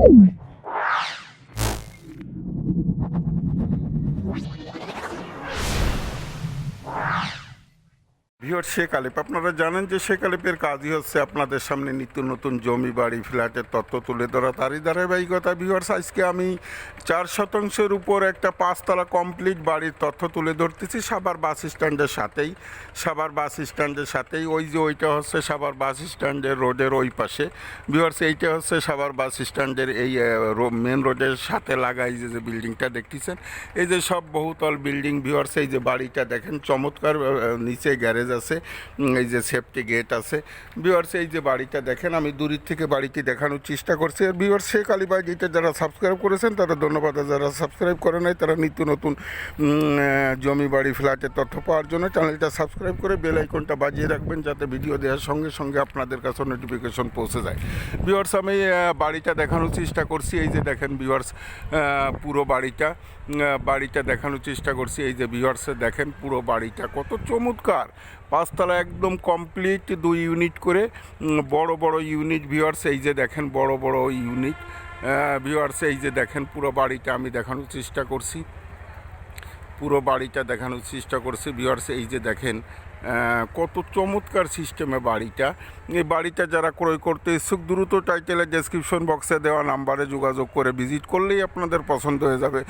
Ooh. Viewer Sheikh আলিপ আপনারা জানেন যে শেখ আলিপের কাজই হচ্ছে আপনাদের সামনে নিত্য নতুন জমি, বাড়ি, ফ্ল্যাটের তত্ত্ব তুলে ধরা। তারই ধারাবাহিকতা ভিওর্স সাইজকে আমি চার শতাংশের উপর একটা পাঁচতলা কমপ্লিট বাড়ির তথ্য তুলে ধরতেছি সাবার বাস স্ট্যান্ডের সাথেই। সাবার বাস স্ট্যান্ডের সাথেই, ওই যে ওইটা হচ্ছে সাবার বাস স্ট্যান্ডের রোডের ওই পাশে। ভিওর্স এইটা হচ্ছে সাবার বাস স্ট্যান্ডের এই মেন রোডের সাথে লাগা এই যে যে বিল্ডিংটা দেখতেছেন। এই যে সব বহুতল বিল্ডিং ভিওর্স এই যে বাড়িটা দেখেন, চমৎকার নিচে গ্যারেজ আছে এই যে সেফটি গেট আছে। ভিওর্স এই যে বাড়িটা দেখেন, আমি দূরের থেকে বাড়িটি দেখানোর চেষ্টা করছি। আর ভিওর্স শেখ আলী বাড়িটা যারা সাবস্ক্রাইব করেছেন, তারা ধন্যবাদ। যারা সাবস্ক্রাইব করে নাই, তারা নিত্য নতুন জমি বাড়ি, ফ্ল্যাটের তথ্য পাওয়ার জন্য চ্যানেলটা সাবস্ক্রাইব করে বেল আইকনটা বাজিয়ে রাখবেন, যাতে ভিডিও দেওয়ার সঙ্গে সঙ্গে আপনাদের কাছে নোটিফিকেশন পৌঁছে যায়। ভিওর্স আমি বাড়িটা দেখানোর চেষ্টা করছি। এই যে দেখেন ভিওর্স পুরো বাড়িটা বাড়িটা দেখানোর চেষ্টা করছি। এই যে ভিওর্সে দেখেন পুরো বাড়িটা কত চমৎকার। পাঁচতলা একদম কমপ্লিট দুই ইউনিট করে বড় বড় ইউনিট ভিওর্স এই যে দেখেন, বড় বড় ইউনিট ভিওর্স এই যে দেখেন, পুরো বাড়িটা আমি দেখানোর চেষ্টা করছি। পুরো বাড়িটা দেখানোর চেষ্টা করছি ভিওর্স এই যে দেখেন কত চমৎকার সিস্টেমে বাড়িটা। এই বাড়িটা যারা ক্রয় করতে ইচ্ছুক, দ্রুত টাইটেলের ডেসক্রিপশন বক্সে দেওয়া নাম্বারে যোগাযোগ করে ভিজিট করলেই আপনাদের পছন্দ হয়ে যাবে।